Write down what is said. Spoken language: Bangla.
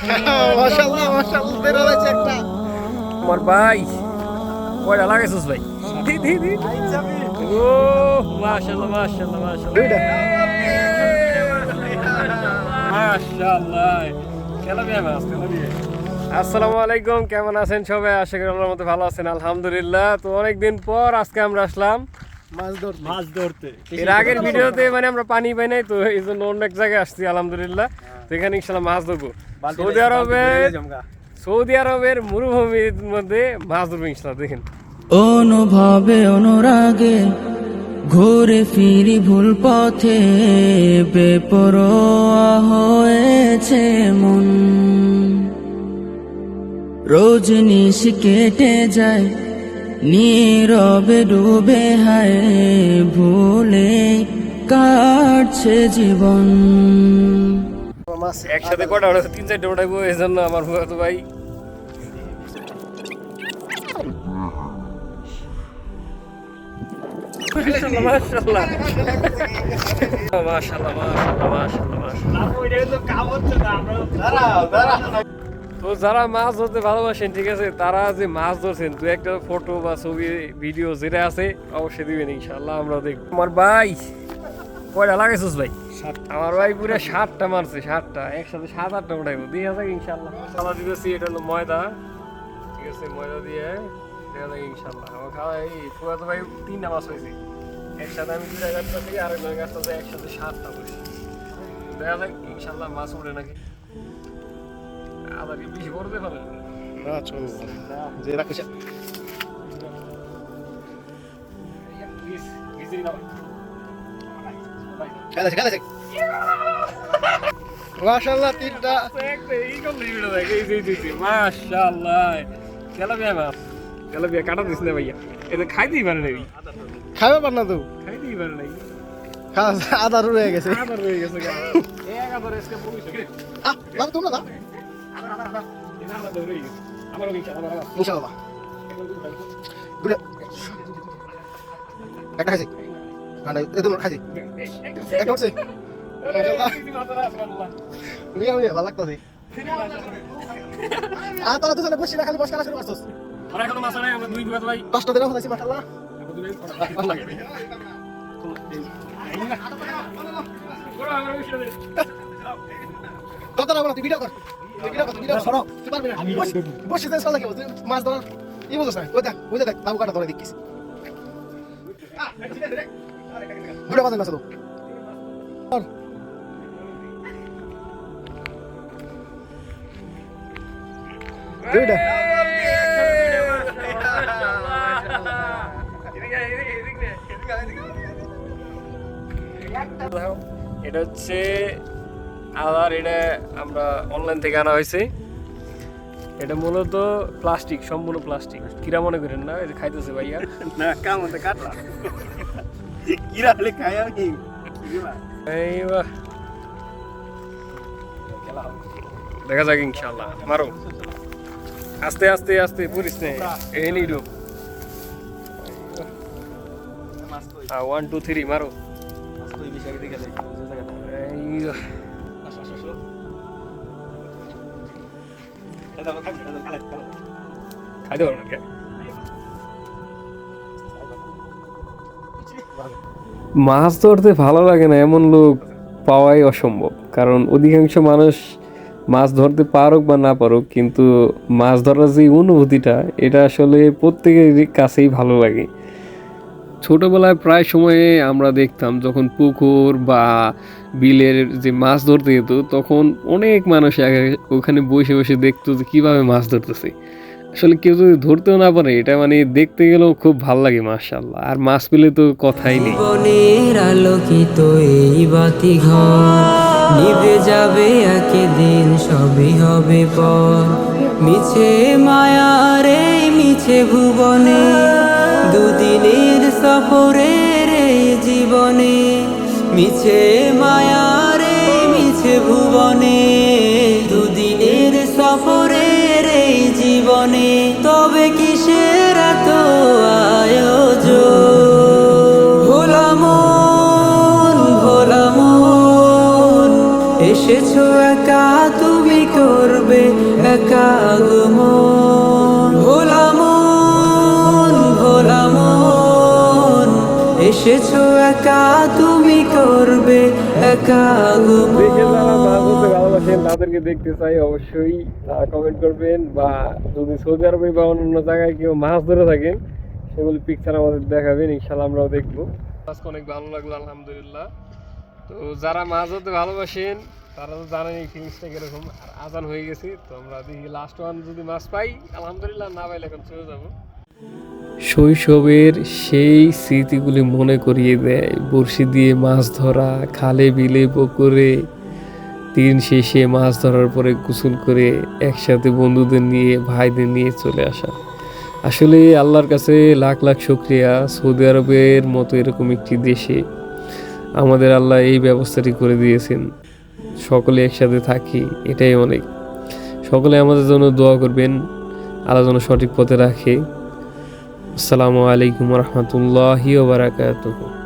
মাশাআল্লাহ মাশাআল্লাহ বেরো লাগছে একটা। আমার ভাই কয়টা লাগাইছিস ভাই? দি দি দি। ও মাশাআল্লাহ মাশাআল্লাহ মাশাআল্লাহ। মাশাআল্লাহ। খেলা বিয়ে মাছ খেলা বিয়ে আসসালামু আলাইকুম কেমন আছেন সবাই? আশা করি আল্লাহর মতো ভালো আছেন আলহামদুলিল্লাহ। তো অনেকদিন পর আজকে আমরা আসলাম মাছ ধরতে। মাছ ধরতে। এর আগের ভিডিওতে মানে আমরা পানি পাই নাই তো এই জন্য অন্য এক জায়গায় আসছি আলহামদুলিল্লাহ। তো এখানে ইনশাল্লাহ মাছ ধরবো। সৌদি আরবের সৌদি আরবের মরুভূমির মধ্যে মাছ ধরবো ইনশাল্লাহ দেখেন। অনুভবে অনুরাগে ঘুরে ফিরি ভুল পথে বেপরোয়া হয়েছে মন। রোজ নিশ কেটে যায় নীরবে ডুবে হায় ভুলে কাটছে জীবন। মাছ একসাথে কটা ওটা তিন চারটে এই জন্য আমার তো ভাই। তো যারা মাছ ধরতে ভালোবাসেন ঠিক আছে তারা যে মাছ ধরছেন দু একটা ফটো বা ছবি ভিডিও যেটা আছে অবশ্যই দিবেন ইনশাল্লাহ আমরা দেখব। আমার ভাই কয়টা লাগাইছিস ভাই? আমার ভাই পুরো সাতটা মারছে সাতটা। একসাথে সাত আটটা উঠাইবো দিয়ে আছে ইনশাল্লাহ খাওয়া দিতেছি এটা হলো ময়দা। ঠিক আছে ময়দা দিয়ে দেখা যাক ইনশাল্লাহ আমার খাওয়া এই পুরো তো ভাই তিনটা মাছ হয়েছে। একসাথে আমি দুটা গাছটা আর একজন গাছটা একসাথে সাতটা বসে দেখা যাক ইনশাল্লাহ মাছ উঠে নাকি। আবার কি বেশি বড় দেখাবে না চল যে রাখিস। খেলাছে খেলাছে মাশাআল্লাহ, তিনটা মাশাআল্লাহ তেলাপিয়া মাছ তেলাপিয়া কাটা দিস না ভাইয়া এটা খাইতেই পারে নাই খাবে পার না তো খাইতেই পারে নাই আদা রয়ে গেছে আবার রয়ে গেছে। এক আবার এসকে পড়িস রে। আহ লাভ তোমরা না। ইনশাআল্লাহ একটা খাইছি কান্ডা এ তোমরা খাইছি একটা উঠছে নিয়ে নিয়ে ভালো লাগতাছে। আ তোরা দুজনে বসে খালি বসে কালা শুরু করছস। আর এখনও মাছ নাই, আমরা দুই বিঘা তো ভাই। দশটা দিনও হলাইছি মাশাআল্লাহ। আমরা আমার। কত না বলো তুই ভিডিও কর। তুই ভিডিও কর তুই ভিডিও কর। সরো। তুই পারবি না। বসে বসে দেশ লাগে মাছ ধর। এই বুঝছ না ওই দেখ ওই দেখ বাবু কাটা ধরে দেখিস। বাজান না শুধু। দুইটা এটা হচ্ছে আদার এটা আমরা অনলাইন থেকে আনা হয়েছে। এটা মূলত প্লাস্টিক সম্পূর্ণ প্লাস্টিক কিরা মনে করেন না? এই যে খাইতেছে ভাইয়া। না কামতে কাটলা হলে খাই আমি এই বাহ। দেখা যাক ইনশাল্লাহ মারো আস্তে আস্তে আস্তে পুরিস নে এই নিডো ওয়ান টু থ্রি মারো মাছ কই মাছ ধরতে ভালো লাগে না এমন লোক পাওয়াই অসম্ভব। কারণ অধিকাংশ মানুষ মাছ ধরতে পারুক বা না পারুক, কিন্তু মাছ ধরার যে অনুভূতিটা, এটা আসলে প্রত্যেকের কাছেই ভালো লাগে। ছোটবেলায় প্রায় সময়ে আমরা দেখতাম যখন পুকুর বা বিলের যে মাছ ধরতে যেত, তখন অনেক মানুষ ওখানে বসে বসে দেখতো যে কীভাবে মাছ ধরতেছে। আসলে কেউ যদি ধরতেও না পারে, এটা মানে দেখতে গেলেও খুব ভালো লাগে মাশাল্লাহ আর মাছ পেলে তো কথাই নেই। আলোকিত এই বাতি ঘর নিভে যাবে একদিন, সবই হবে পর। মিছে মায়ার এই মিছে ভুবনে, দুদিনের সফরের এই জীবনে, মিছে মায়ার এই মিছে ভুবনে। কিসের তো আয়োজ ভোলামন ভোলামন এসেছ একা তুমি করবে একা গোলাম ভোলামন ভোলামন এসেছ একা তুমি করবে একা গমন ভালোবাসেন তাদেরকে দেখতে চাই অবশ্যই কমেন্ট করবেন বা যদি সৌদি আরবে বা অন্য জায়গায় কেউ মাছ ধরে থাকেন সেগুলি পিকচার আমাদের দেখাবেন ইনশাল্লাহ আমরাও দেখব। আজকে অনেক ভালো লাগল আলহামদুলিল্লাহ। তো যারা মাছ ধরতে ভালোবাসেন তারা তো জানেন এই ফিলিংসটা কীরকম আর আজান হয়ে গেছে তো আমরা দেখি লাস্ট ওয়ান যদি মাছ পাই আলহামদুলিল্লাহ না পাইলে এখন চলে যাব। শৈশবের সেই স্মৃতিগুলি মনে করিয়ে দেয় বড়শি দিয়ে মাছ ধরা খালে বিলে পুকুরে। দিন শেষে মাছ ধরার পরে গোসল করে একসাথে বন্ধুদের নিয়ে, ভাইদের নিয়ে চলে আসা। আসলে আল্লাহর কাছে লাখ লাখ শুক্রিয়া। সৌদি আরবের মতো এরকম একটি দেশে আমাদের আল্লাহ এই ব্যবস্থাটি করে দিয়েছেন। সকলে একসাথে থাকি, এটাই অনেক। সকলে আমাদের জন্য দোয়া করবেন, আল্লাহ যেন সঠিক পথে রাখে। আসসালামু আলাইকুম রহমতুল্লাহি ওবরাকাতুহু